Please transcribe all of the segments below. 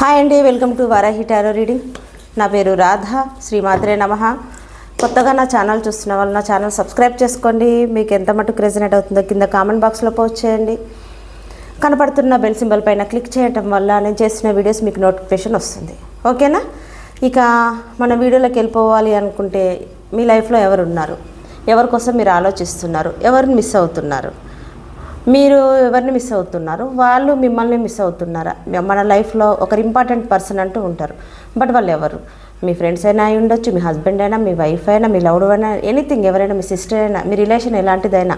Hi అండి welcome to Varahi tarot reading నా పేరు రాధ శ్రీమాత్రే నమ. కొత్తగా నా ఛానల్ చూస్తున్న వాళ్ళు నా ఛానల్ సబ్స్క్రైబ్ చేసుకోండి. మీకు ఎంత మటుకు రెజనేట్ అవుతుందో కింద కామెంట్ బాక్స్లో పోస్ట్ చేయండి. కనపడుతున్న బెల్ సింబల్ పైన క్లిక్ చేయటం వల్ల నేను చేసిన వీడియోస్ మీకు నోటిఫికేషన్ వస్తుంది. ఓకేనా? ఇక మన వీడియోలోకి వెళ్ళిపోవాలి అనుకుంటే మీ లైఫ్లో ఎవరు ఉన్నారు ఎవరి కోసం మీరు ఆలోచిస్తున్నారు? ఎవరిని మిస్ అవుతున్నారు? మీరు ఎవరిని మిస్ అవుతున్నారు? వాళ్ళు మిమ్మల్ని మిస్ అవుతున్నారా? మన లైఫ్లో ఒకరు ఇంపార్టెంట్ పర్సన్ అంటూ ఉంటారు. బట్ వాళ్ళు ఎవరు? మీ ఫ్రెండ్స్ అయినా అయి ఉండొచ్చు మీ హస్బెండ్ అయినా మీ వైఫ్ అయినా మీ లవ్డ్ అయినా ఎనీథింగ్ ఎవరైనా మీ సిస్టర్ అయినా మీ రిలేషన్ ఎలాంటిదైనా.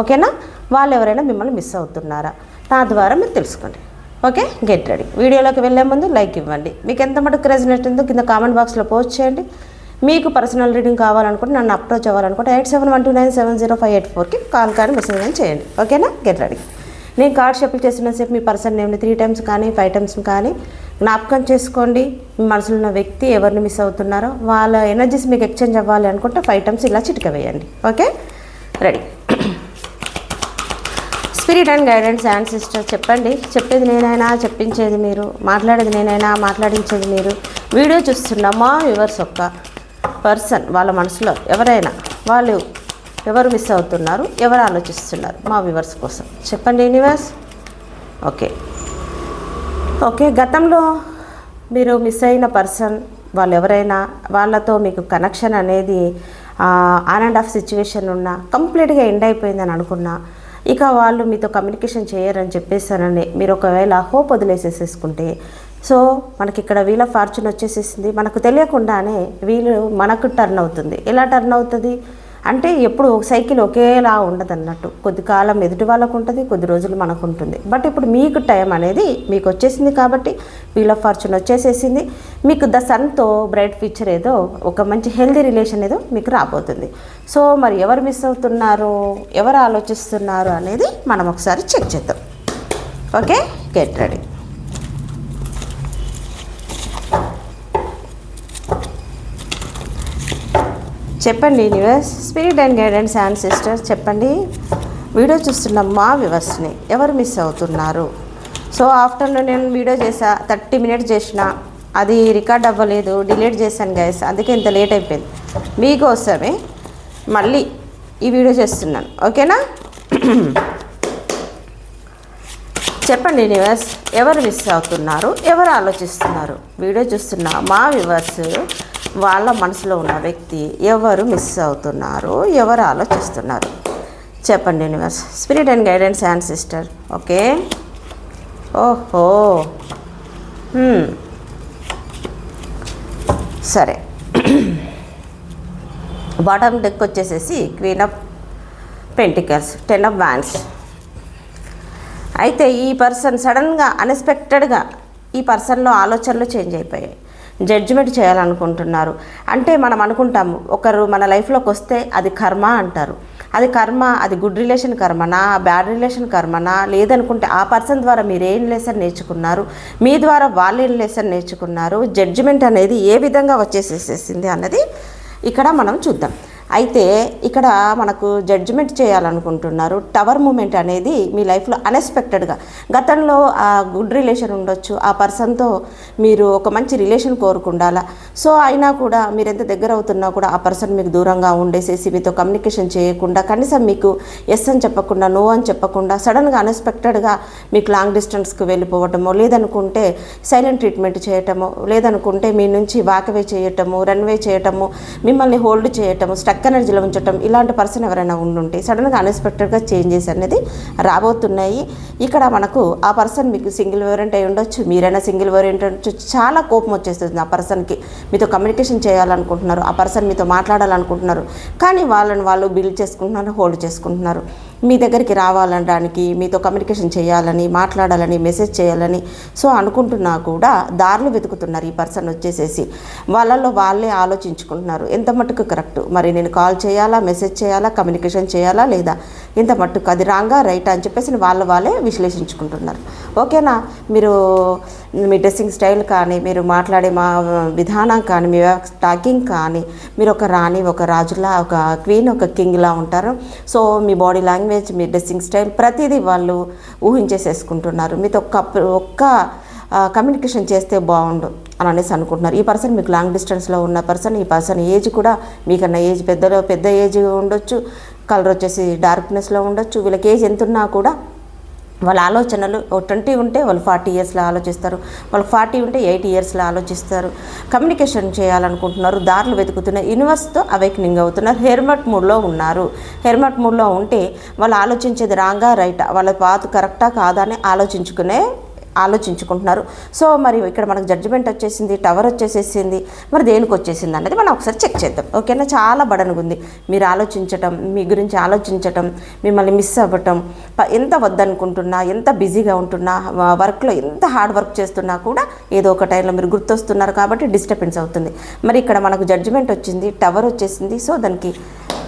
ఓకేనా వాళ్ళు ఎవరైనా మిమ్మల్ని మిస్ అవుతున్నారా? నా ద్వారా మీరు తెలుసుకోండి. ఓకే గెట్ రెడీ వీడియోలోకి వెళ్ళే ముందు లైక్ ఇవ్వండి. మీకు ఎంత మటుకు క్రేజ్ ఉందో కింద కామెంట్ బాక్స్లో పోస్ట్ చేయండి. మీకు పర్సనల్ రీడింగ్ కావాలనుకుంటే నన్ను అప్రోచ్ అవ్వాలనుకుంటే eight seven one two nine seven zero five eight ఫోర్కి కాల్ కానీ మెసేజ్ కానీ చేయండి. ఓకేనా గెట్ రెడీ నేను కార్డ్ షఫిల్ చేస్తున్నసేపు మీ పర్సన్ నేమ్ని త్రీ టైమ్స్ కానీ ఫైవ్ టైమ్స్ కానీ జ్ఞాపకం చేసుకోండి. మీ మనసులో ఉన్న వ్యక్తి ఎవరిని మిస్ అవుతున్నారో వాళ్ళ ఎనర్జీస్ మీకు ఎక్స్చేంజ్ అవ్వాలి అనుకుంటే ఫైవ్ టైమ్స్ ఇలా చిటిక వేయండి. Okay ready spirit and guidance and sister చెప్పండి. చెప్పేది నేనైనా చెప్పించేది మీరు మాట్లాడేది నేనైనా మాట్లాడించేది మీరు. వీడియో చూస్తున్న మా వ్యూవర్స్ ఒక్క పర్సన్ వాళ్ళ మనసులో ఎవరైనా వాళ్ళు ఎవరు మిస్ అవుతున్నారు ఎవరు ఆలోచిస్తున్నారు? మా వ్యూవర్స్ కోసం. చెప్పండి యూనివర్స్ ఓకే. ఓకే గతంలో మీరు మిస్ అయిన పర్సన్ వాళ్ళు ఎవరైనా వాళ్ళతో మీకు కనెక్షన్ అనేది ఆన్ అండ్ ఆఫ్ సిచ్యువేషన్ ఉన్నా కంప్లీట్గా ఎండ్ అయిపోయిందని అనుకున్నా ఇక వాళ్ళు మీతో కమ్యూనికేషన్ చేయరని చెప్పేసానని మీరు ఒకవేళ హోప్ వదిలేసేసేసుకుంటే సో మనకి ఇక్కడ వీల్ ఆఫ్ ఫార్చ్యూన్ వచ్చేసేసింది. మనకు తెలియకుండానే వీలు మనకు టర్న్ అవుతుంది. ఎలా టర్న్ అవుతుంది? అంటే ఎప్పుడు సైకిల్ ఒకేలా ఉండదు అన్నట్టు కొద్ది కాలం ఎదుటి వాళ్ళకు ఉంటుంది కొద్ది రోజులు మనకు ఉంటుంది. బట్ ఇప్పుడు మీకు టైం అనేది మీకు వచ్చేసింది కాబట్టి వీల్ ఆఫ్ ఫార్చ్యూన్ వచ్చేసేసింది. మీకు ద సన్తో బ్రైట్ ఫ్యూచర్ ఏదో ఒక మంచి హెల్దీ రిలేషన్ ఏదో మీకు రాబోతుంది. సో మరి ఎవరు మిస్ అవుతున్నారు? ఎవరు ఆలోచిస్తున్నారు అనేది మనం ఒకసారి చెక్ చేద్దాం. ఓకే గెట్ రెడీ చెప్పండి universe spirit and guidance and sisters చెప్పండి. వీడియో చూస్తున్న మా వ్యూవర్స్ని ఎవరు మిస్ అవుతున్నారు? సో ఆఫ్టర్నూన్ నేను వీడియో చేసా థర్టీ మినిట్స్ చేసిన. అది రికార్డ్ అవ్వలేదు డిలీట్ చేశాను గైస్ అందుకే ఇంత లేట్ అయిపోయింది. మీకోసమే మళ్ళీ ఈ వీడియో చేస్తున్నాను ఓకేనా? చెప్పండి యూనివర్స్ ఎవరు మిస్ అవుతున్నారు? ఎవరు ఆలోచిస్తున్నారు? వీడియో చూస్తున్న మా వ్యూవర్స్ వాళ్ళ మనసులో ఉన్న వ్యక్తి ఎవరు మిస్ అవుతున్నారు ఎవరు ఆలోచిస్తున్నారు? చెప్పండి universe spirit and guidance and sister okay? ఓహో. సరే. బాటమ్ డెక్ వచ్చేసేసి queen of pentacles ten of wands అయితే ఈ పర్సన్ సడన్గా అన్ఎక్స్పెక్టెడ్గా ఈ పర్సన్లో ఆలోచనలు చేంజ్ అయిపోయాయి. జడ్జిమెంట్ చేయాలనుకుంటున్నారు. అంటే మనం అనుకుంటాము ఒకరు మన లైఫ్లోకి వస్తే అది కర్మ అంటారు. అది కర్మ అది గుడ్ రిలేషన్ కర్మనా బ్యాడ్ రిలేషన్ కర్మనా? లేదనుకుంటే ఆ పర్సన్ ద్వారా మీరు ఏం లెసన్ నేర్చుకున్నారు? మీ ద్వారా వాళ్ళు ఏం లెసన్ నేర్చుకున్నారు? జడ్జిమెంట్ అనేది ఏ విధంగా వచ్చేసేసేసింది అన్నది ఇక్కడ మనం చూద్దాం. అయితే ఇక్కడ మనకు జడ్జిమెంట్ చేయాలనుకుంటున్నారు. టవర్ మూమెంట్ అనేది మీ లైఫ్లో అన్ఎక్స్పెక్టెడ్గా గతంలో ఆ గుడ్ రిలేషన్ ఉండొచ్చు ఆ పర్సన్తో మీరు ఒక మంచి రిలేషన్ కోరుకుండాలా. సో అయినా కూడా మీరు ఎంత దగ్గర అవుతున్నా కూడా ఆ పర్సన్ మీకు దూరంగా ఉండేసేసి మీతో కమ్యూనికేషన్ చేయకుండా కనీసం మీకు ఎస్ అని చెప్పకుండా నో అని చెప్పకుండా సడన్గా అన్ఎక్స్పెక్టెడ్గా మీకు లాంగ్ డిస్టెన్స్కి వెళ్ళిపోవటమో లేదనుకుంటే సైలెంట్ ట్రీట్మెంట్ చేయటము లేదనుకుంటే మీ నుంచి వాకవే చేయటము రన్వే చేయటము మిమ్మల్ని హోల్డ్ చేయటము స్టక్ ఎనర్జీలో ఉంచటం ఇలాంటి పర్సన్ ఎవరైనా ఉండుంటే సడన్గా అన్ఎక్స్పెక్టెడ్గా చేంజెస్ అనేది రాబోతున్నాయి. ఇక్కడ మనకు ఆ పర్సన్ మీకు సింగిల్ వేరియంట్ అయి ఉండొచ్చు మీరైనా సింగిల్ వేరియంట్ ఉండొచ్చు చాలా కోపం వచ్చేస్తుంది ఆ పర్సన్కి. మీతో కమ్యూనికేషన్ చేయాలనుకుంటున్నారు ఆ పర్సన్ మీతో మాట్లాడాలనుకుంటున్నారు కానీ వాళ్ళని వాళ్ళు బిల్డ్ చేసుకుంటున్నారు హోల్డ్ చేసుకుంటున్నారు. మీ దగ్గరికి రావాలనడానికి మీతో కమ్యూనికేషన్ చేయాలని మాట్లాడాలని మెసేజ్ చేయాలని సో అనుకుంటున్నా కూడా దారులు వెతుకుతున్నారు ఈ పర్సన్ వచ్చేసేసి. వాళ్ళల్లో వాళ్ళే ఆలోచించుకుంటున్నారు ఎంత మట్టుకు కరెక్ట్ మరి నేను కాల్ చేయాలా మెసేజ్ చేయాలా కమ్యూనికేషన్ చేయాలా లేదా? ఎంత మట్టుకు అది రాంగా రైట్ అని చెప్పేసి వాళ్ళ వాళ్ళే విశ్లేషించుకుంటున్నారు. ఓకేనా మీరు మీ డ్రెస్సింగ్ స్టైల్ కానీ మీరు మాట్లాడే మా విధానం కానీ మీ టాకింగ్ కానీ మీరు ఒక రాణి ఒక రాజులా ఒక క్వీన్ ఒక కింగ్లా ఉంటారు. సో మీ బాడీ లాంగ్వేజ్ మీ డ్రెస్సింగ్ స్టైల్ ప్రతిదీ వాళ్ళు ఊహించేసేసుకుంటున్నారు. మీతో ఒక్క ఒక్క కమ్యూనికేషన్ చేస్తే బాగుండు అని అనేసి అనుకుంటున్నారు. ఈ పర్సన్ మీకు లాంగ్ డిస్టెన్స్లో ఉన్న పర్సన్ ఈ పర్సన్ ఏజ్ కూడా మీకన్నా ఏజ్ పెద్దలో పెద్ద ఏజ్ ఉండొచ్చు. కలర్ వచ్చేసి డార్క్నెస్లో ఉండొచ్చు. వీళ్ళకి ఏజ్ ఎంత ఉన్నా కూడా వాళ్ళ ఆలోచనలు ట్వంటీ ఉంటే వాళ్ళు ఫార్టీ ఇయర్స్లో ఆలోచిస్తారు. వాళ్ళకి ఫార్టీ ఉంటే ఎయిటీ ఇయర్స్లో ఆలోచిస్తారు. కమ్యూనికేషన్ చేయాలనుకుంటున్నారు. దారులు వెతుకుతున్నారు. యూనివర్స్తో అవేకనింగ్ అవుతున్నారు. హెర్మట్ మూడ్లో ఉన్నారు. హెర్మట్ మూడ్లో ఉంటే వాళ్ళు ఆలోచించేది రాంగా రైటా? వాళ్ళ పాత కరెక్టా కాదా అని ఆలోచించుకునే ఆలోచించుకుంటున్నారు. సో మరి ఇక్కడ మనకు జడ్జిమెంట్ వచ్చేసింది టవర్ వచ్చేసేసింది మరి దేనికి వచ్చేసింది అన్నది మనం ఒకసారి చెక్ చేద్దాం. ఓకేనా? చాలా బడనుగుంది మీరు ఆలోచించటం మీ గురించి ఆలోచించటం మిమ్మల్ని మిస్ అవ్వటం ఎంత వద్దనుకుంటున్నా ఎంత బిజీగా ఉంటున్నా వర్క్లో ఎంత హార్డ్ వర్క్ చేస్తున్నా కూడా ఏదో ఒక టైంలో మీరు గుర్తొస్తున్నారు కాబట్టి డిస్టర్బెన్స్ అవుతుంది. మరి ఇక్కడ మనకు జడ్జిమెంట్ వచ్చింది టవర్ వచ్చేసింది సో దానికి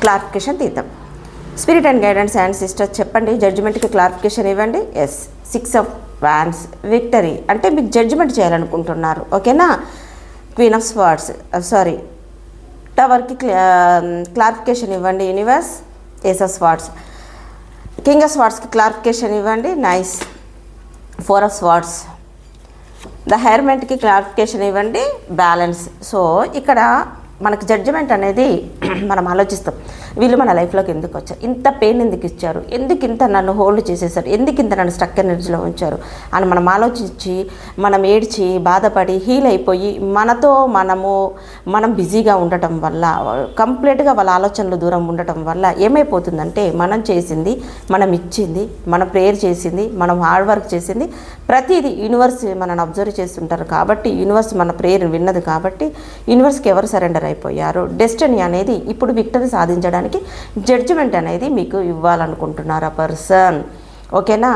క్లారిఫికేషన్ తీద్దాం. Spirit and guidance and sister చెప్పండి జడ్జిమెంట్కి క్లారిఫికేషన్ ఇవ్వండి. Yes six of wands victory అంటే మీకు జడ్జిమెంట్ చేయాలనుకుంటున్నారు. ఓకేనా? క్వీన్ ఆఫ్ స్వార్డ్స్ సారీ టవర్కి క్లారిఫికేషన్ ఇవ్వండి universe ace of swords king of స్వార్డ్స్కి clarification ఇవ్వండి. Nice four of swords the హైర్మెంట్కి clarification ఇవ్వండి. బ్యాలెన్స్ సో ఇక్కడ మనకు జడ్జిమెంట్ అనేది మనం ఆలోచిస్తాం. వీళ్ళు మన లైఫ్లోకి ఎందుకు వచ్చారు? ఇంత పెయిన్ ఎందుకు ఇచ్చారు? ఎందుకు ఇంత నన్ను హోల్డ్ చేసేసారు? ఎందుకు ఇంత నన్ను స్ట్రక్ ఎనర్జీలో ఉంచారు? అని మనం ఆలోచించి మనం ఏడ్చి బాధపడి హీల్ అయిపోయి మనతో మనము మనం బిజీగా ఉండటం వల్ల కంప్లీట్గా వాళ్ళ ఆలోచనలు దూరం ఉండటం వల్ల ఏమైపోతుందంటే మనం చేసింది మనం ఇచ్చింది మనం ప్రేయర్ చేసింది మనం హార్డ్ వర్క్ చేసింది ప్రతిదీ యూనివర్స్ మనల్ని అబ్జర్వ్ చేస్తుంటారు కాబట్టి యూనివర్స్ మన ప్రేయర్ విన్నది కాబట్టి యూనివర్స్కి ఎవరు సరెండర్ అయిపోయారు డెస్టినీ అనేది ఇప్పుడు విక్టరీ సాధించడానికి జడ్జిమెంట్ అనేది మీకు ఇవ్వాలనుకుంటున్నారు ఆ పర్సన్ ఓకేనా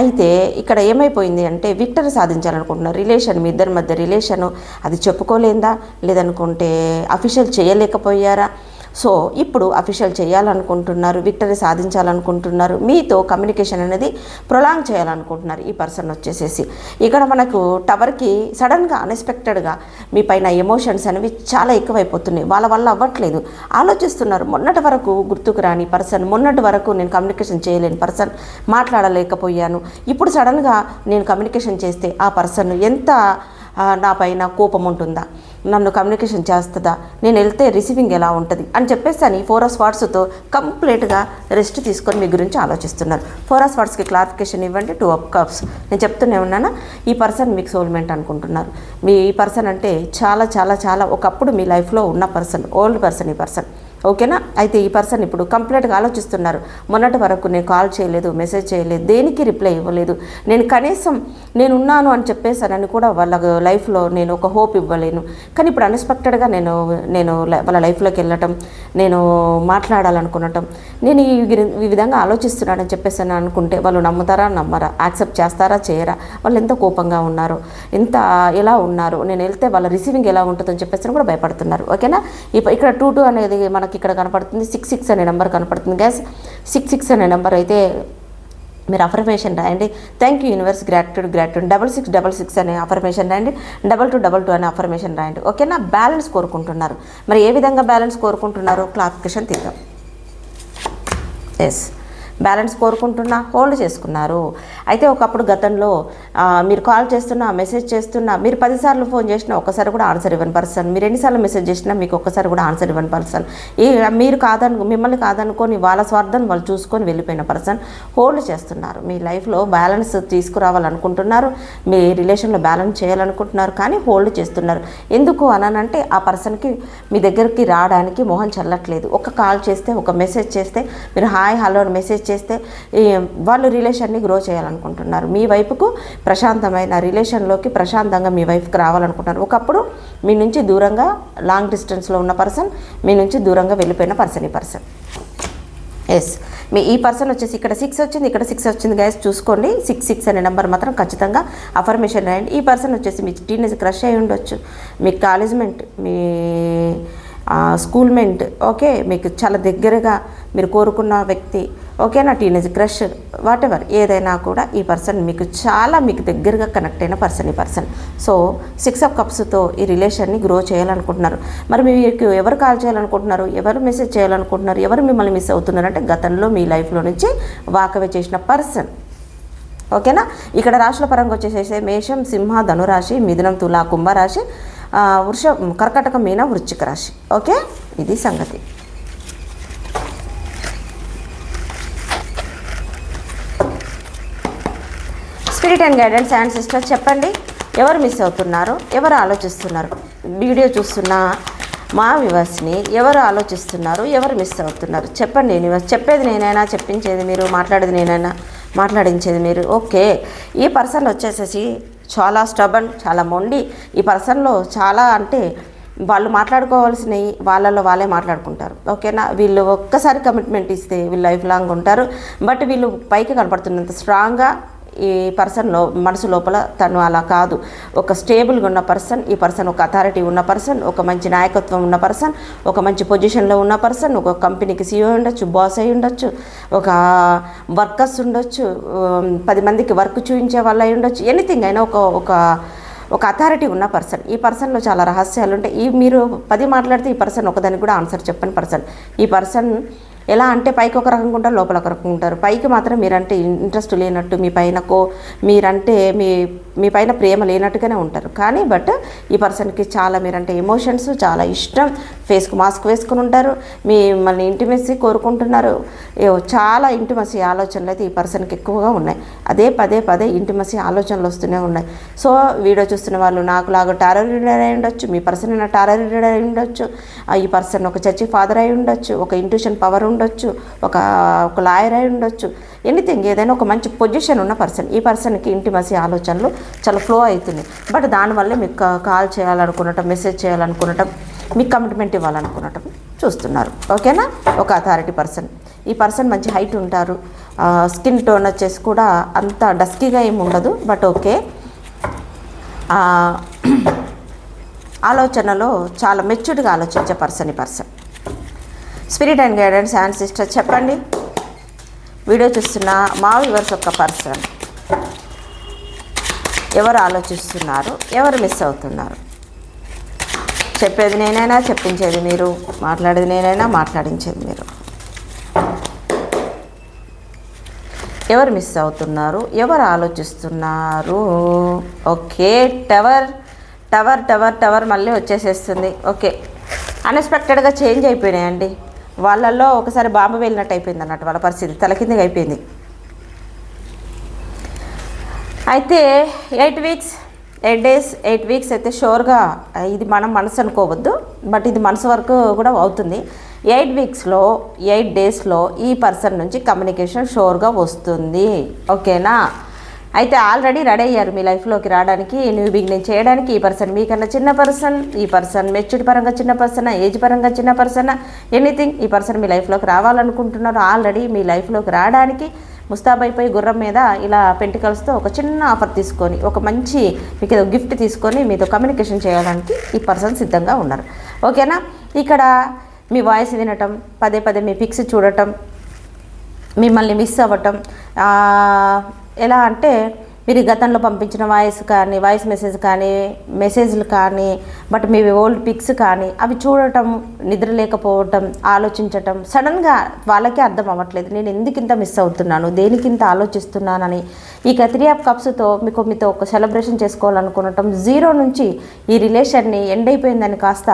అయితే ఇక్కడ ఏమైపోయింది అంటే విక్టరీ సాధించాలనుకుంటున్నారు రిలేషన్ మీ ఇద్దరి మధ్య రిలేషను అది చెప్పుకోలేందా? లేదనుకుంటే అఫీషియల్ చేయలేకపోయారా? సో ఇప్పుడు అఫీషియల్ చేయాలనుకుంటున్నారు విక్టరీ సాధించాలనుకుంటున్నారు మీతో కమ్యూనికేషన్ అనేది ప్రొలాంగ్ చేయాలనుకుంటున్నారు ఈ పర్సన్ వచ్చేసేసి. ఇక్కడ మనకు టవర్కి సడన్గా అన్ఎక్స్పెక్టెడ్గా మీ పైన ఎమోషన్స్ అనేవి చాలా ఎక్కువైపోతున్నాయి. వాళ్ళ వల్ల అవ్వట్లేదు. ఆలోచిస్తున్నారు. మొన్నటి వరకు గుర్తుకు రాని పర్సన్ మొన్నటి వరకు నేను కమ్యూనికేషన్ చేయలేని పర్సన్ మాట్లాడలేకపోయాను. ఇప్పుడు సడన్గా నేను కమ్యూనికేషన్ చేస్తే ఆ పర్సన్ ఎంత నా పైన కోపం ఉంటుందా? నన్ను కమ్యూనికేషన్ చేస్తుందా? నేను వెళ్తే రిసీవింగ్ ఎలా ఉంటుంది? అని చెప్పేసి అని ఫోర్ ఆఫ్ స్వాట్స్తో కంప్లీట్గా రెస్ట్ తీసుకొని మీ గురించి ఆలోచిస్తున్నారు. ఫోర్ ఆఫ్ స్వాట్స్కి క్లారిఫికేషన్ ఇవ్వండి టూ ఆఫ్ కప్స్ నేను చెప్తూనే ఉన్నానా? ఈ పర్సన్ మీకు సోల్మెంట్ అనుకుంటున్నారు. మీ ఈ పర్సన్ అంటే చాలా చాలా చాలా ఒకప్పుడు మీ లైఫ్లో ఉన్న పర్సన్ ఓల్డ్ పర్సన్ ఈ పర్సన్ ఓకేనా? అయితే ఈ పర్సన్ ఇప్పుడు కంప్లీట్గా ఆలోచిస్తున్నారు. మొన్నటి వరకు నేను కాల్ చేయలేదు మెసేజ్ చేయలేదు దేనికి రిప్లై ఇవ్వలేదు. నేను కనీసం నేను ఉన్నాను అని చెప్పేసానని కూడా వాళ్ళ లైఫ్లో నేను ఒక హోప్ ఇవ్వలేను. కానీ ఇప్పుడు అన్ఎక్స్పెక్టెడ్గా నేను నేను లై- వాళ్ళ లైఫ్లోకి వెళ్ళటం నేను మాట్లాడాలనుకునటం నేను ఈ ఈ విధంగా ఆలోచిస్తున్నానని చెప్పేసాను అనుకుంటే వాళ్ళు నమ్ముతారా నమ్మరా? యాక్సెప్ట్ చేస్తారా చేయరా? వాళ్ళు ఎంత కోపంగా ఉన్నారు ఎంత ఎలా ఉన్నారు నేను వెళ్తే వాళ్ళ రిసీవింగ్ ఎలా ఉంటుందని చెప్పేసి అని కూడా భయపడుతున్నారు. ఓకేనా? ఇక్కడ టూ టూ అనేది మనకు ఇక్కడ కనపడుతుంది. సిక్స్ సిక్స్ అనే నెంబర్ కనపడుతుంది గ్యాస్ సిక్స్ సిక్స్ అనే నెంబర్ అయితే మీరు అఫర్మేషన్ రాయండి. Thank you universe gratitude gratitude double six double six అనే అఫర్మేషన్ రాయండి. డబల్ టూ డబల్ టూ అనే అఫర్మేషన్ రాయండి. ఓకేనా బ్యాలెన్స్ కోరుకుంటున్నారు. మరి ఏ విధంగా బ్యాలెన్స్ కోరుకుంటున్నారో క్లారిఫికేషన్ తీద్దాం. ఎస్ బ్యాలెన్స్ కోరుకుంటున్నా? హోల్డ్ చేసుకున్నారు. అయితే ఒకప్పుడు గతంలో మీరు కాల్ చేస్తున్నా మెసేజ్ చేస్తున్నా మీరు పదిసార్లు ఫోన్ చేసినా ఒక్కసారి కూడా ఆన్సర్ ఇవ్వని పర్సన్ మీరు ఎన్నిసార్లు మెసేజ్ చేసినా మీకు ఒక్కసారి కూడా ఆన్సర్ ఇవ్వని పర్సన్. ఈ మీరు కాదను మిమ్మల్ని కాదనుకొని వాళ్ళ స్వార్థం వాళ్ళు చూసుకొని వెళ్ళిపోయిన పర్సన్ హోల్డ్ చేస్తున్నారు. మీ లైఫ్లో బ్యాలెన్స్ తీసుకురావాలనుకుంటున్నారు మీ రిలేషన్లో బ్యాలెన్స్ చేయాలనుకుంటున్నారు కానీ హోల్డ్ చేస్తున్నారు. ఎందుకు అనంటే ఆ పర్సన్కి మీ దగ్గరికి రావడానికి మొహం చల్లట్లేదు. ఒక కాల్ చేస్తే ఒక మెసేజ్ చేస్తే మీరు హాయ్ హలో మెసేజ్ చేస్తే వాళ్ళు రిలేషన్ని గ్రో చేయాలని రావాలనుకుంటున్నారు. మీ వైపుకు ప్రశాంతమైన రిలేషన్లోకి ప్రశాంతంగా మీ వైఫ్కి రావాలనుకుంటున్నారు. ఒకప్పుడు మీ నుంచి దూరంగా లాంగ్ డిస్టెన్స్లో ఉన్న పర్సన్ మీ నుంచి దూరంగా వెళ్ళిపోయిన పర్సన్ ఈ పర్సన్. ఎస్ మీ ఈ పర్సన్ వచ్చేసి ఇక్కడ సిక్స్ వచ్చింది ఇక్కడ సిక్స్ వచ్చింది గైస్ చూసుకోండి. సిక్స్ సిక్స్ అనే నెంబర్ మాత్రం ఖచ్చితంగా అఫర్మేషన్ రాయండి. ఈ పర్సన్ వచ్చేసి మీ టీనేజ్ క్రష్ అయి ఉండొచ్చు. మీ కాలేజ్మెంట్ మీ స్కూల్మెంట్ ఓకే మీకు చాలా దగ్గరగా మీరు కోరుకున్న వ్యక్తి ఓకేనా టీనేజ్ క్రష్ వాట్ ఎవర్ ఏదైనా కూడా ఈ పర్సన్ మీకు చాలా మీకు దగ్గరగా కనెక్ట్ అయిన పర్సన్ ఈ పర్సన్ సో సిక్స్ ఆఫ్ కప్స్తో ఈ రిలేషన్ని గ్రో చేయాలనుకుంటున్నారు. మరి మీకు ఎవరు కాల్ చేయాలనుకుంటున్నారు? ఎవరు మెసేజ్ చేయాలనుకుంటున్నారు? ఎవరు మిమ్మల్ని మిస్ అవుతున్నారు? అంటే గతంలో మీ లైఫ్లో నుంచి వాకవే చేసిన పర్సన్ ఓకేనా ఇక్కడ రాశుల పరంగా వచ్చేసేసి మేషం సింహ ధనురాశి మిథునం తులా కుంభరాశి వృష కర్కటక మీన వృశ్చిక రాశి? ఓకే? ఇది సంగతి. Spirit and guidance and sister చెప్పండి. ఎవరు మిస్ అవుతున్నారు? ఎవరు ఆలోచిస్తున్నారు? వీడియో చూస్తున్న మా వివర్స్ని ఎవరు ఆలోచిస్తున్నారు? ఎవరు మిస్ అవుతున్నారు? చెప్పండి వివర్స్ చెప్పేది నేనైనా చెప్పించేది మీరు మాట్లాడేది నేనైనా మాట్లాడించేది మీరు. ఓకే. ఈ పర్సన్ వచ్చేసేసి చాలా స్టబన్ చాలా మొండి. ఈ పర్సన్లో చాలా అంటే వాళ్ళు మాట్లాడుకోవాల్సినవి వాళ్ళలో వాళ్ళే మాట్లాడుకుంటారు. ఓకేనా? వీళ్ళు ఒక్కసారి కమిట్మెంట్ ఇస్తే వీళ్ళు లైఫ్ లాంగ్ ఉంటారు. బట్ వీళ్ళు పైకి కనపడుతున్నంత స్ట్రాంగ్గా ఈ పర్సన్లో మనసు లోపల తను అలా కాదు. ఒక స్టేబుల్గా ఉన్న పర్సన్ ఈ పర్సన్ ఒక అథారిటీ ఉన్న పర్సన్ ఒక మంచి నాయకత్వం ఉన్న పర్సన్ ఒక మంచి పొజిషన్లో ఉన్న పర్సన్ ఒక కంపెనీకి సీఈఓ ఉండొచ్చు బాస్ అయి ఉండొచ్చు ఒక వర్కర్స్ ఉండొచ్చు పది మందికి వర్క్ చూపించే వాళ్ళు అయి ఉండొచ్చు ఎనీథింగ్ అయినా ఒక ఒక ఒక అథారిటీ ఉన్న పర్సన్. ఈ పర్సన్లో చాలా రహస్యాలు ఉంటాయి. ఈ మీరు పది మాట్లాడితే ఈ పర్సన్ ఒకదానికి కూడా ఆన్సర్ చెప్పని పర్సన్. ఈ పర్సన్ ఎలా అంటే పైకి ఒక రకంగా ఉంటారు లోపల ఒక రకంగా ఉంటారు. పైకి మాత్రం మీరంటే ఇంట్రెస్ట్ లేనట్టు మీ పైన కో మీరంటే మీ మీ పైన ప్రేమ లేనట్టుగానే ఉంటారు. కానీ బట్ ఈ పర్సన్కి చాలా మీరంటే ఎమోషన్స్ చాలా ఇష్టం. ఫేస్కు మాస్క్ వేసుకుని ఉంటారు. మిమ్మల్ని ఇంటిమెసి కోరుకుంటున్నారు. చాలా ఇంటిమసీ ఆలోచనలు అయితే ఈ పర్సన్కి ఎక్కువగా ఉన్నాయి. అదే పదే పదే ఇంటిమసీ ఆలోచనలు వస్తూనే ఉన్నాయి. సో వీడియో చూస్తున్న వాళ్ళు నాకు లాగా టారర్ రీడర్ అయి ఉండొచ్చు మీ పర్సన్ అయినా టారర్ రీడర్ అయి ఉండొచ్చు. ఈ పర్సన్ ఒక చర్చి ఫాదర్ అయి ఉండొచ్చు ఒక ఇంట్యూషన్ పవర్ ఉండొచ్చు ఒక ఒక లాయర్ అయి ఉండొచ్చు. ఎనీథింగ్ ఏదైనా ఒక మంచి పొజిషన్ ఉన్న పర్సన్. ఈ పర్సన్కి ఇంటిమసి ఆలోచనలు చాలా ఫ్లో అవుతున్నాయి బట్ దానివల్లే మీకు కాల్ చేయాలనుకున్నటం మెసేజ్ చేయాలనుకున్నటం మీకు కమిట్మెంట్ ఇవ్వాలనుకున్నటం చూస్తున్నారు. ఓకేనా? ఒక అథారిటీ పర్సన్. ఈ పర్సన్ మంచి హైట్ ఉంటారు. స్కిన్ టోన్ వచ్చేసి కూడా అంత డస్కీగా ఏమి ఉండదు బట్ ఓకే. ఆలోచనలో చాలా మెచ్యూర్డ్గా ఆలోచించే పర్సన్ ఈ person. Spirit and guidance and sister చెప్పండి. వీడియో చూస్తున్న మా వివర్స్ ఒక పర్సన్ ఎవరు ఆలోచిస్తున్నారు? ఎవరు మిస్ అవుతున్నారు? చెప్పేది నేనైనా చెప్పించేది మీరు మాట్లాడేది నేనైనా మాట్లాడించేది మీరు. ఎవరు మిస్ అవుతున్నారు? ఎవరు ఆలోచిస్తున్నారు? Okay tower tower tower tower మళ్ళీ వచ్చేసేస్తుంది. ఓకే అన్ఎక్స్పెక్టెడ్గా చేంజ్ అయిపోయినాయండి. వాళ్ళల్లో ఒకసారి బాంబు వెళ్ళినట్టు అయిపోయింది అన్నట్టు వాళ్ళ పరిస్థితి. తలకిందిగా అయిపోయింది. అయితే eight weeks eight days eight weeks అయితే షూర్గా ఇది మనం మనసు అనుకోవద్దు బట్ ఇది మనసు వరకు కూడా అవుతుంది. ఎయిట్ వీక్స్లో ఎయిట్ డేస్లో ఈ పర్సన్ నుంచి కమ్యూనికేషన్ షూర్గా వస్తుంది. ఓకేనా? అయితే ఆల్రెడీ రెడీ అయ్యారు మీ లైఫ్లోకి రావడానికి న్యూ బిగినింగ్ చేయడానికి. ఈ పర్సన్ మీకన్నా చిన్న పర్సన్ ఈ పర్సన్ మెచ్యూర్ పరంగా చిన్న పర్సన్ ఏజ్ పరంగా చిన్న పర్సన్ ఎనీథింగ్ ఈ పర్సన్ మీ లైఫ్లోకి రావాలనుకుంటున్నారు. ఆల్రెడీ మీ లైఫ్లోకి రావడానికి ముస్తాబైపోయి గుర్రం మీద ఇలా పెంటికల్స్తో ఒక చిన్న ఆఫర్ తీసుకొని ఒక మంచి మీకు ఏదో గిఫ్ట్ తీసుకొని మీతో కమ్యూనికేషన్ చేయడానికి ఈ పర్సన్ సిద్ధంగా ఉన్నారు. ఓకేనా? ఇక్కడ మీ వాయిస్ వినటం పదే పదే మీ పిక్స్ చూడటం మిమ్మల్ని మిస్ అవ్వటం ఎలా అంటే మీరు గతంలో పంపించిన వాయిస్ కానీ వాయిస్ మెసేజ్ కానీ మెసేజ్లు కానీ బట్ మీ ఓల్డ్ పిక్స్ కానీ అవి చూడటం నిద్ర లేకపోవటం ఆలోచించటం సడన్గా వాళ్ళకే అర్థం అవ్వట్లేదు. నేను ఎందుకింత మిస్ అవుతున్నాను? దేనికింత ఆలోచిస్తున్నానని ఈ త్రీ ఆఫ్ కప్స్తో మీకు మీతో ఒక సెలబ్రేషన్ చేసుకోవాలనుకునటం జీరో నుంచి ఈ రిలేషన్ని ఎండ్ అయిపోయిందని కాస్త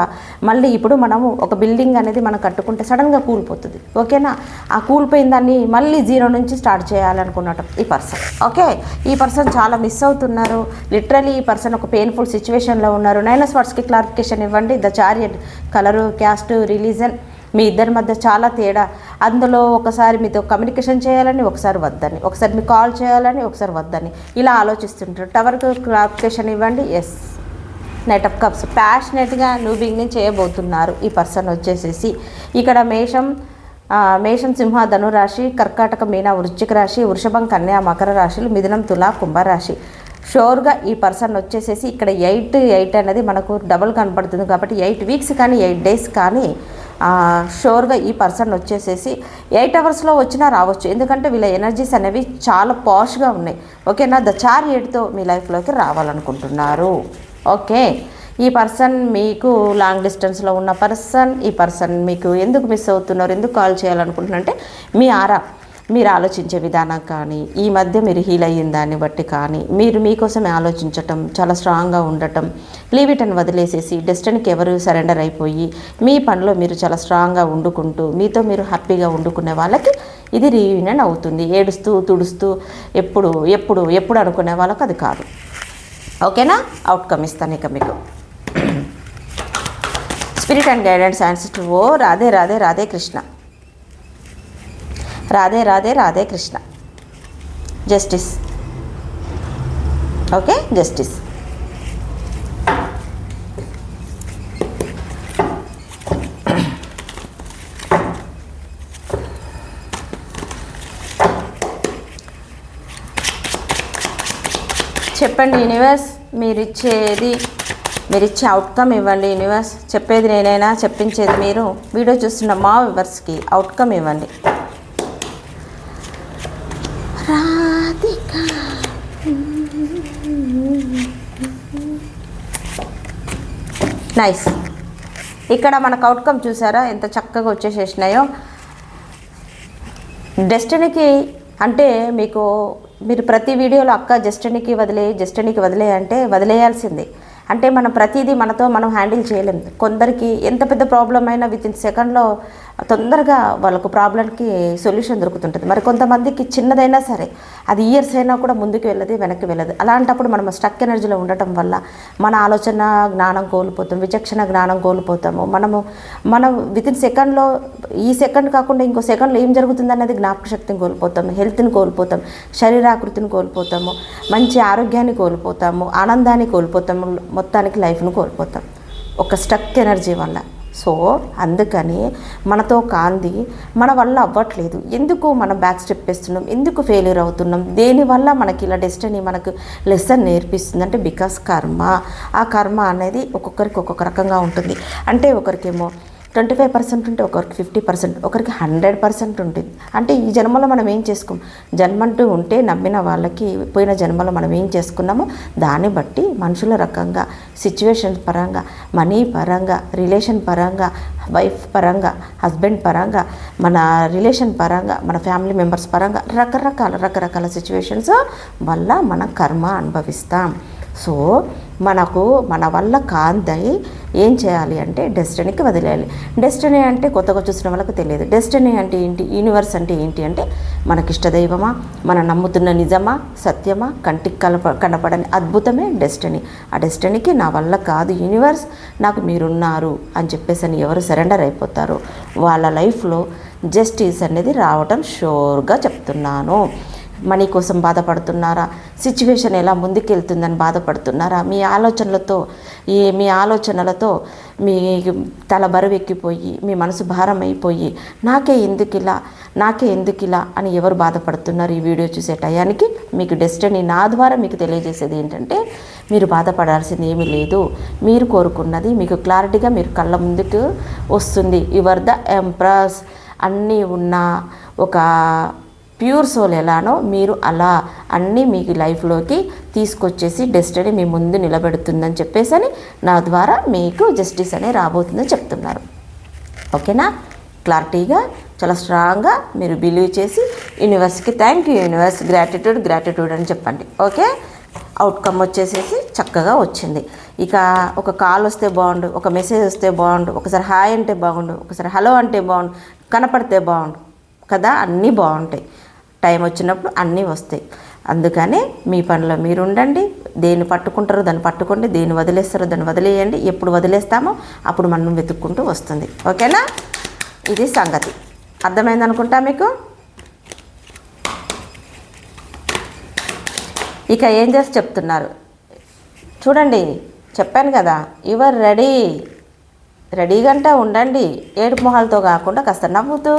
మళ్ళీ ఇప్పుడు మనము ఒక బిల్డింగ్ అనేది మనం కట్టుకుంటే సడన్గా కూలిపోతుంది. ఓకేనా? ఆ కూలిపోయిన దాన్ని మళ్ళీ జీరో నుంచి స్టార్ట్ చేయాలనుకున్నటం ఈ పర్సన్. ఓకే? ఈ పర్సన్ పర్సన్ చాలా మిస్ అవుతున్నారు. లిటరలీ ఈ పర్సన్ ఒక పెయిన్ఫుల్ సిచ్యువేషన్లో ఉన్నారు. నైనస్ వర్డ్స్కి క్లారిఫికేషన్ ఇవ్వండి. The chariot colour caste religion మీ ఇద్దరి మధ్య చాలా తేడా. అందులో ఒకసారి మీతో కమ్యూనికేషన్ చేయాలని ఒకసారి వద్దని ఒకసారి మీకు కాల్ చేయాలని ఒకసారి వద్దని ఇలా ఆలోచిస్తుంటారు. టవర్కు క్లారిఫికేషన్ ఇవ్వండి. ఎస్ నైట్ ఆఫ్ కప్స్ ప్యాషనెట్గా నువ్వు బిగినింగ్ చేయబోతున్నారు ఈ పర్సన్ వచ్చేసేసి. ఇక్కడ మేషం మేషం సింహ ధనురాశి కర్కాటక మీన వృశ్చిక రాశి వృషభం కన్యా మకర రాశులు మిథునం తులా కుంభరాశి షోర్గా ఈ పర్సన్ వచ్చేసేసి ఇక్కడ ఎయిట్ ఎయిట్ అనేది మనకు డబుల్ కనపడుతుంది కాబట్టి ఎయిట్ వీక్స్ కానీ ఎయిట్ డేస్ కానీ షోర్గా ఈ పర్సన్ వచ్చేసేసి ఎయిట్ అవర్స్లో వచ్చినా రావచ్చు. ఎందుకంటే వీళ్ళ ఎనర్జీస్ అనేవి చాలా పాష్గా ఉన్నాయి. ఓకేనా? ద చార్ ఎయిట్తో మీ లైఫ్లోకి రావాలనుకుంటున్నారు. ఓకే. ఈ పర్సన్ మీకు లాంగ్ డిస్టెన్స్లో ఉన్న పర్సన్ ఈ పర్సన్ మీకు ఎందుకు మిస్ అవుతున్నారు ఎందుకు కాల్ చేయాలనుకుంటున్నారంటే మీ ఆరా మీరు ఆలోచించే విధానం కానీ ఈ మధ్య మీరు హీల్ అయ్యిన దాన్ని బట్టి కానీ మీరు మీకోసం ఆలోచించటం చాలా స్ట్రాంగ్గా ఉండటం లీవ్ ఇట్ అని వదిలేసేసి డెస్టినీకి ఎవరు సరెండర్ అయిపోయి మీ పనిలో మీరు చాలా స్ట్రాంగ్గా వండుకుంటూ మీతో మీరు హ్యాపీగా వండుకునే వాళ్ళకి ఇది రీయూనియన్ అవుతుంది. ఏడుస్తూ తుడుస్తూ ఎప్పుడు ఎప్పుడు ఎప్పుడు అనుకునే వాళ్ళకి అది కాదు. ఓకేనా? అవుట్కమ్ ఇస్తాను ఇక మీకు. Spirit and guidance answer oh Radhe Radhe Radhe Krishna Radhe Radhe Radhe Krishna justice okay justice చెప్పండి యూనివర్స్ మీరు ఇచ్చేది మీరు ఇచ్చే అవుట్కమ్ ఇవ్వండి యూనివర్స్ చెప్పేది నేనైనా చెప్పించేది మీరు. వీడియో చూస్తున్న మా వివర్స్కి అవుట్కమ్ ఇవ్వండి. రాధిక. నైస్ ఇక్కడ మనకు అవుట్కమ్ చూసారా? ఎంత చక్కగా వచ్చేసేసినాయో. డెస్టినీకి అంటే మీకు మీరు ప్రతి వీడియోలో అక్క జస్టినీకి వదిలే జస్టినీకి వదిలే అంటే వదిలేయాల్సిందే. అంటే మనం ప్రతిదీ మనతో మనం హ్యాండిల్ చేయలేము కొందరికి ఎంత పెద్ద ప్రాబ్లం అయినా విత్ ఇన్ సెకండ్లో తొందరగా వాళ్ళకు ప్రాబ్లంకి సొల్యూషన్ దొరుకుతుంటుంది. మరి కొంతమందికి చిన్నదైనా సరే అది ఇయర్స్ అయినా కూడా ముందుకు వెళ్ళదు వెనక్కి వెళ్ళదు. అలాంటప్పుడు మనం స్టక్ ఎనర్జీలో ఉండటం వల్ల మన ఆలోచన జ్ఞానం కోల్పోతాం విచక్షణ జ్ఞానం కోల్పోతాము. మనము మనం వితిన్ సెకండ్లో ఈ సెకండ్ కాకుండా ఇంకో సెకండ్లో ఏం జరుగుతుంది అనేది జ్ఞాపక శక్తిని కోల్పోతాం హెల్త్ని కోల్పోతాం శరీరాకృతిని కోల్పోతాము మంచి ఆరోగ్యాన్ని కోల్పోతాము ఆనందాన్ని కోల్పోతాము మొత్తానికి లైఫ్ను కోల్పోతాం. ఒక స్టక్ ఎనర్జీ వల్ల. సో అందుకని మనతో కాంది మన వల్ల అవ్వట్లేదు. ఎందుకు మనం బ్యాక్ స్టెప్ వేస్తున్నాం? ఎందుకు ఫెయిల్యూర్ అవుతున్నాం? దేనివల్ల మనకి ఇలా డెస్టినీ మనకు లెసన్ నేర్పిస్తుంది? అంటే బికాస్ కర్మ. ఆ కర్మ అనేది ఒక్కొక్కరికి ఒక్కొక్క రకంగా ఉంటుంది. అంటే ఒకరికేమో ట్వంటీ ఫైవ్ పర్సెంట్ ఉంటే ఒకరికి ఫిఫ్టీ పర్సెంట్ ఒకరికి హండ్రెడ్ పర్సెంట్ ఉంటుంది అంటే ఈ జన్మలో మనం ఏం చేసుకోం జన్మంటూ ఉంటే నమ్మిన వాళ్ళకి పోయిన జన్మలో మనం ఏం చేసుకున్నామో దాన్ని బట్టి మనుషుల రకంగా సిచ్యువేషన్ పరంగా మనీ పరంగా రిలేషన్ పరంగా వైఫ్ పరంగా హస్బెండ్ పరంగా మన రిలేషన్ పరంగా మన ఫ్యామిలీ మెంబర్స్ పరంగా రకరకాల రకరకాల సిచ్యువేషన్స్ వల్ల మన కర్మ అనుభవిస్తాం. సో మనకు మన వల్ల కాందై ఏం చేయాలి అంటే డెస్టినీకి వదిలేయాలి. డెస్టినీ అంటే కొత్తగా చూసిన వాళ్ళకి తెలియదు. డెస్టినీ అంటే ఏంటి? యూనివర్స్ అంటే ఏంటి అంటే మనకి ఇష్టదైవమా మనం నమ్ముతున్న నిజమా? సత్యమా? కంటికి కలప కనపడని అద్భుతమే డెస్టినీ. ఆ డెస్టినీకి నా వల్ల కాదు యూనివర్స్ నాకు మీరున్నారు అని చెప్పేసి అని ఎవరు సరెండర్ అయిపోతారు. వాళ్ళ లైఫ్లో జస్టిస్ అనేది రావటం షోర్గా చెప్తున్నాను. మనీ కోసం బాధపడుతున్నారా? సిచ్యువేషన్ ఎలా ముందుకెళ్తుందని బాధపడుతున్నారా? మీ ఆలోచనలతో ఈ మీ ఆలోచనలతో మీ తల బరువెక్కిపోయి మీ మనసు భారం అయిపోయి నాకే ఎందుకు ఇలా నాకే ఎందుకు ఇలా అని ఎవరు బాధపడుతున్నారు ఈ వీడియో చూసే టయానికి? మీకు డెస్టినీ నా ద్వారా మీకు తెలియజేసేది ఏంటంటే మీరు బాధపడాల్సింది ఏమీ లేదు. మీరు కోరుకున్నది మీకు క్లారిటీగా మీరు కళ్ళ ముందుకు వస్తుంది. యువర్ ద ఎంప్రస్ అన్నీ ఉన్న ఒక ప్యూర్ సోల్ ఎలానో మీరు అలా అన్నీ మీకు లైఫ్లోకి తీసుకొచ్చేసి డెస్టినీ మీ ముందు నిలబెడుతుందని చెప్పేసి అని నా ద్వారా మీకు జస్టిస్ అనే రాబోతుందని చెప్తున్నారు. ఓకేనా? క్లారిటీగా చాలా స్ట్రాంగ్గా మీరు బిలీవ్ చేసి యూనివర్స్కి thank you universe gratitude gratitude అని చెప్పండి. ఓకే? అవుట్కమ్ వచ్చేసేసి చక్కగా వచ్చింది. ఇక ఒక కాల్ వస్తే బాగుండు ఒక మెసేజ్ వస్తే బాగుండు ఒకసారి హాయ్ అంటే బాగుండు ఒకసారి హలో అంటే బాగుండు కనపడితే బాగుండు కదా? అన్నీ బాగుంటాయి. టైం వచ్చినప్పుడు అన్నీ వస్తాయి. అందుకనే మీ పనిలో మీరు ఉండండి. దేన్ని పట్టుకుంటారో దాన్ని పట్టుకోండి. దేన్ని వదిలేస్తారో దాన్ని వదిలేయండి. ఎప్పుడు వదిలేస్తామో అప్పుడు మనం వెతుక్కుంటూ వస్తుంది. ఓకేనా? ఇది సంగతి. అర్థమైంది అనుకుంటా మీకు? ఇక ఏం చేసి చెప్తున్నారు? చూడండి చెప్పాను కదా యువర్ రెడీ రెడీగంటే ఉండండి. ఏడుపు మొహాలతో కాకుండా కాస్త నవ్వుతూ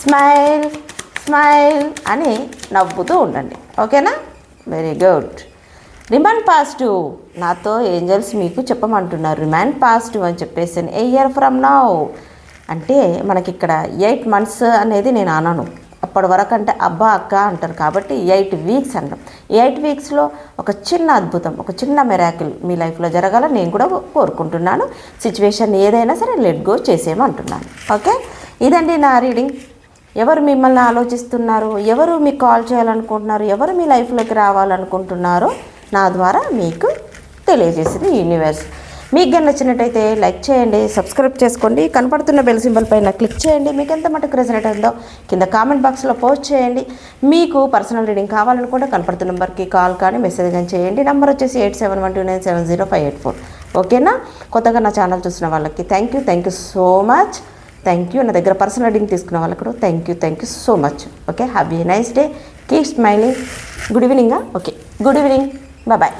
స్మైల్ స్మైల్ అని నవ్వుతూ ఉండండి. ఓకేనా? వెరీ గుడ్ రిమాండ్ పాజిటివ్ నాతో ఏంజల్స్ మీకు చెప్పమంటున్నారు. రిమాండ్ పాజిటివ్ అని చెప్పేసి ఏ ఇయర్ ఫ్రమ్ నౌ అంటే మనకి ఇక్కడ ఎయిట్ మంత్స్ అనేది నేను అనను. అప్పటి వరకు అంటే అబ్బా అక్క అంటారు కాబట్టి ఎయిట్ వీక్స్ అంటాం ఎయిట్ వీక్స్లో ఒక చిన్న అద్భుతం ఒక చిన్న మెరాకిల్ మీ లైఫ్లో జరగాలని నేను కూడా కోరుకుంటున్నాను. సిచ్యువేషన్ ఏదైనా సరే లెట్ గో చేసేయమంటున్నాను. ఓకే ఇదండి నా రీడింగ్ ఎవరు మిమ్మల్ని ఆలోచిస్తున్నారు? ఎవరు మీకు కాల్ చేయాలనుకుంటున్నారు? ఎవరు మీ లైఫ్లోకి రావాలనుకుంటున్నారో నా ద్వారా మీకు తెలియజేసింది యూనివర్స్ మీకు కానీ నచ్చినట్టయితే లైక్ చేయండి సబ్స్క్రైబ్ చేసుకోండి. కనపడుతున్న బెల్ సింబల్ పైన క్లిక్ చేయండి. మీకు ఎంత మటుకు రెసినెట్ ఉందో కింద కామెంట్ బాక్స్లో పోస్ట్ చేయండి. మీకు పర్సనల్ రీడింగ్ కావాలనుకుంటే కనపడుతున్న నెంబర్కి కాల్ కానీ మెసేజ్ కానీ చేయండి. నెంబర్ వచ్చేసి eight seven one two nine seven zero five eight four ఓకేనా కొత్తగా నా ఛానల్ చూసిన వాళ్ళకి thank you thank you so much thank you నా దగ్గర పర్సనల్ రీడింగ్ తీసుకున్న వాళ్ళకు కూడా thank you thank you so much okay happy nice day keep smiling good ఈవినింగా okay good evening bye